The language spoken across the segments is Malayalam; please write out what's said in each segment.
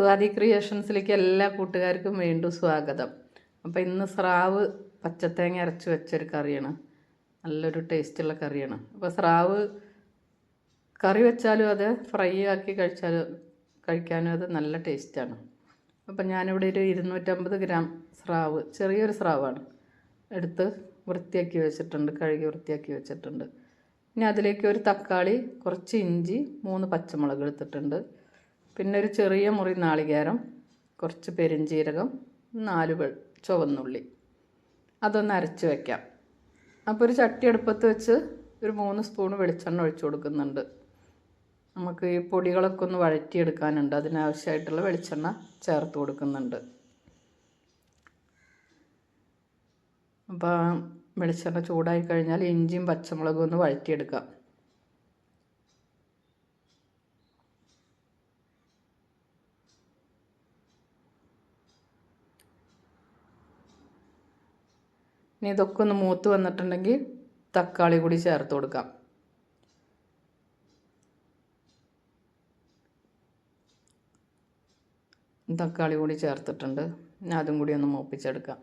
സ്വാതി ക്രിയേഷൻസിലേക്ക് എല്ലാ കൂട്ടുകാർക്കും വീണ്ടും സ്വാഗതം. അപ്പോൾ ഇന്ന് സ്രാവ് പച്ചത്തേങ്ങ അരച്ച് വെച്ചൊരു കറിയാണ്. നല്ലൊരു ടേസ്റ്റുള്ള കറിയാണ്. അപ്പോൾ സ്രാവ് കറി വെച്ചാലും അത് ഫ്രൈ ആക്കി കഴിച്ചാലും കഴിക്കാനും അത് നല്ല ടേസ്റ്റാണ്. അപ്പം ഞാനിവിടെ ഒരു ഇരുന്നൂറ്റമ്പത് ഗ്രാം സ്രാവ് ചെറിയൊരു സ്രാവാണ്. എടുത്ത് വൃത്തിയാക്കി വെച്ചിട്ടുണ്ട് കഴുകി വൃത്തിയാക്കി വെച്ചിട്ടുണ്ട്. ഇനി അതിലേക്ക് ഒരു തക്കാളി കുറച്ച് ഇഞ്ചി മൂന്ന് പച്ചമുളക് എടുത്തിട്ടുണ്ട്. പിന്നെ ഒരു ചെറിയ മുറി നാളികേരം കുറച്ച് പെരിഞ്ജീരകം നാല് വെ ചുവന്നുള്ളി. അതൊന്ന് അരച്ച് വയ്ക്കാം അപ്പോൾ ഒരു ചട്ടി അടുപ്പത്ത് വെച്ച് ഒരു മൂന്ന് സ്പൂൺ വെളിച്ചെണ്ണ ഒഴിച്ചു കൊടുക്കുന്നുണ്ട്. നമുക്ക് ഈ പൊടികളൊക്കെ ഒന്ന് വഴറ്റിയെടുക്കാനുണ്ട്. അതിനാവശ്യമായിട്ടുള്ള വെളിച്ചെണ്ണ ചേർത്ത് കൊടുക്കുന്നുണ്ട്. അപ്പോൾ വെളിച്ചെണ്ണ ചൂടായി കഴിഞ്ഞാൽ ഇഞ്ചിയും പച്ചമുളകും ഒന്ന് വഴറ്റിയെടുക്കാം. ഇനി ഇതൊക്കെ ഒന്ന് മൂത്ത് വന്നിട്ടുണ്ടെങ്കിൽ തക്കാളി കൂടി ചേർത്ത് കൊടുക്കാം. തക്കാളി കൂടി ചേർത്തിട്ടുണ്ട്. അതും കൂടി ഒന്ന് മൂപ്പിച്ചെടുക്കാം.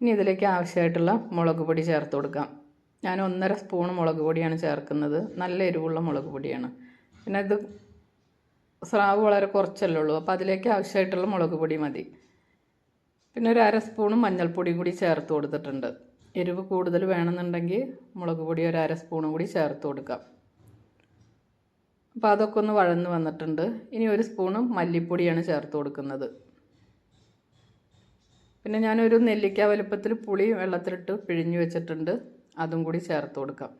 ഇനി ഇതിലേക്ക് ആവശ്യമായിട്ടുള്ള മുളക് പൊടി ചേർത്ത് കൊടുക്കാം. ഞാൻ ഒന്നര സ്പൂൺ മുളക് പൊടിയാണ് ചേർക്കുന്നത്. നല്ല എരിവുള്ള മുളക് പൊടിയാണ്. പിന്നെ ഇത് സ്രാവ് വളരെ കുറച്ചല്ലേ ഉള്ളൂ. അപ്പോൾ അതിലേക്ക് ആവശ്യമായിട്ടുള്ള മുളക് പൊടി മതി. പിന്നെ ഒരു അര സ്പൂൺ മഞ്ഞൾപ്പൊടിയും കൂടി ചേർത്ത് കൊടുത്തിട്ടുണ്ട്. എരിവ് കൂടുതൽ വേണമെന്നുണ്ടെങ്കിൽ മുളക് പൊടി ഒരു അര സ്പൂണും കൂടി ചേർത്ത് കൊടുക്കാം. അപ്പോൾ അതൊക്കെ ഒന്ന് വഴന്ന് വന്നിട്ടുണ്ട്. ഇനി ഒരു സ്പൂണ് മല്ലിപ്പൊടിയാണ് ചേർത്ത് കൊടുക്കുന്നത്. പിന്നെ ഞാനൊരു നെല്ലിക്ക വലുപ്പത്തിൽ പുളി വെള്ളത്തിലിട്ട് പിഴിഞ്ഞ് വെച്ചിട്ടുണ്ട്. അതും കൂടി ചേർത്ത് കൊടുക്കാം.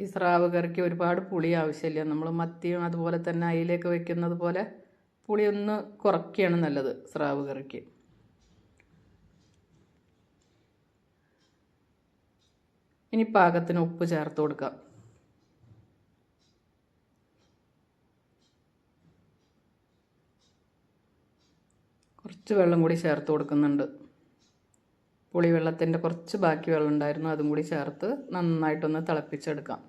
ഈ സ്രാവ് കറിക്ക് ഒരുപാട് പുളി ആവശ്യമില്ല. നമ്മൾ മത്തിയും അതുപോലെ തന്നെ അയിലേക്ക് വെക്കുന്നത് പോലെ പുളി ഒന്ന് കുറയ്ക്കുകയാണ് നല്ലത് സ്രാവ് കറിക്ക് ഇനി പാകത്തിന് ഉപ്പ് ചേർത്ത് കൊടുക്കാം. കുറച്ച് വെള്ളം കൂടി ചേർത്ത് കൊടുക്കുന്നുണ്ട്. പുളി വെള്ളത്തിന്റെ കുറച്ച് ബാക്കി വെള്ളം ഉണ്ടായിരുന്നു അതും കൂടി ചേർത്ത് നന്നായിട്ടൊന്ന് തിളപ്പിച്ചെടുക്കാം.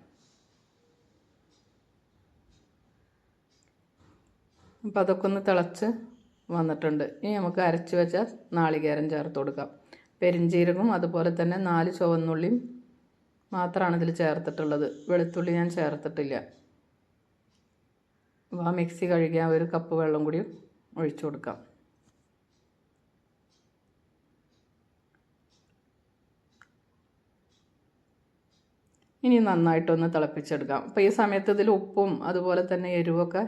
അപ്പം അതൊക്കെ ഒന്ന് തിളച്ച് വന്നിട്ടുണ്ട്. ഇനി നമുക്ക് അരച്ച് വെച്ച നാളികേരം ചേർത്ത് കൊടുക്കാം. പെരിഞ്ചീരകവും അതുപോലെ തന്നെ നാല് ചുവന്നുള്ളിയും മാത്രമാണ് ഇതിൽ ചേർത്തിട്ടുള്ളത്. വെളുത്തുള്ളി ഞാൻ ചേർത്തിട്ടില്ല. അപ്പോൾ ആ മിക്സി കഴുകിയ ഒരു കപ്പ് വെള്ളം കൂടി ഒഴിച്ചു കൊടുക്കാം. ഇനി നന്നായിട്ടൊന്ന് തിളപ്പിച്ചെടുക്കാം. അപ്പോൾ ഈ സമയത്ത് ഇതിൽ ഉപ്പും അതുപോലെ തന്നെ എരിവൊക്കെ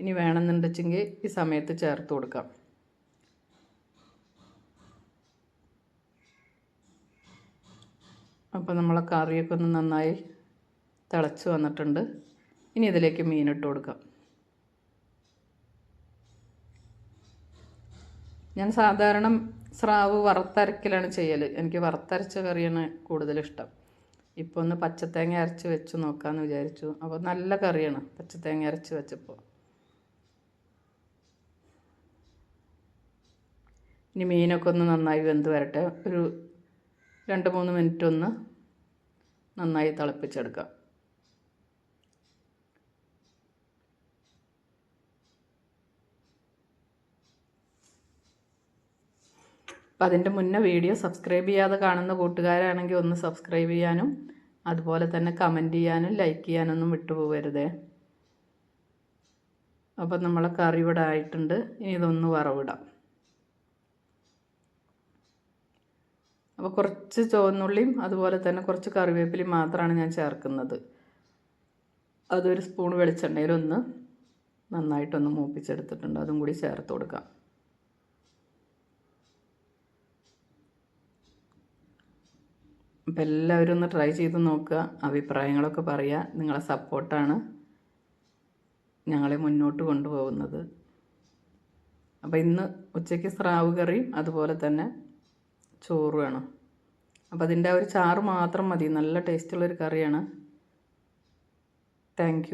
ഇനി വേണമെന്നുണ്ടെച്ചെങ്കിൽ ഈ സമയത്ത് ചേർത്ത് കൊടുക്കാം. അപ്പോൾ നമ്മളെ കറിയൊക്കെ ഒന്ന് നന്നായി തിളച്ച് വന്നിട്ടുണ്ട്. ഇനി ഇതിലേക്ക് മീനിട്ട് കൊടുക്കാം. ഞാൻ സാധാരണ സ്രാവ് വറുത്തരക്കലാണ് ചെയ്യൽ എനിക്ക് വറുത്തരച്ച കറിയാണ് കൂടുതലിഷ്ടം. ഇപ്പോൾ ഒന്ന് പച്ചത്തേങ്ങ അരച്ച് വെച്ച് നോക്കാമെന്ന് വിചാരിച്ചു. അപ്പോൾ നല്ല കറിയാണ് പച്ചത്തേങ്ങ അരച്ച് വെച്ചപ്പോൾ ഇനി മീനൊക്കെ ഒന്ന് നന്നായി വെന്ത് വരട്ടെ. ഒരു രണ്ട് മൂന്ന് മിനിറ്റ് ഒന്ന് നന്നായി തിളപ്പിച്ചെടുക്കാം. അപ്പം അതിന്റെ മുന്നേ വീഡിയോ സബ്സ്ക്രൈബ് ചെയ്യാതെ കാണുന്ന കൂട്ടുകാരാണെങ്കിൽ ഒന്ന് സബ്സ്ക്രൈബ് ചെയ്യാനും അതുപോലെ തന്നെ കമന്റ് ചെയ്യാനും ലൈക്ക് ചെയ്യാനൊന്നും വിട്ടുപോകരുതേ. അപ്പം നമ്മളെ കറി ഇവിടെ ആയിട്ടുണ്ട്. ഇനി ഇതൊന്ന് വറവിടാം. അപ്പോൾ കുറച്ച് ചുവന്നുള്ളിയും അതുപോലെ തന്നെ കുറച്ച് കറിവേപ്പിലയും മാത്രമാണ് ഞാൻ ചേർക്കുന്നത്. അതൊരു സ്പൂൺ വെളിച്ചെണ്ണയിലൊന്ന് നന്നായിട്ടൊന്ന് മൂപ്പിച്ചെടുത്തിട്ടുണ്ട്. അതും കൂടി ചേർത്ത് കൊടുക്കാം. അപ്പോൾ എല്ലാവരും ഒന്ന് ട്രൈ ചെയ്ത് നോക്കുക അഭിപ്രായങ്ങളൊക്കെ പറയുക നിങ്ങളെ സപ്പോർട്ടാണ് ഞങ്ങളെ മുന്നോട്ട് കൊണ്ടുപോകുന്നത്. അപ്പോൾ ഇന്ന് ഉച്ചയ്ക്ക് സ്രാവ് കറിയും അതുപോലെ തന്നെ ചോറ് വേണം. അപ്പോൾ അതിന്റെ ആ ഒരു ചാറ് മാത്രം മതി. നല്ല ടേസ്റ്റുള്ളൊരു കറിയാണ്. താങ്ക്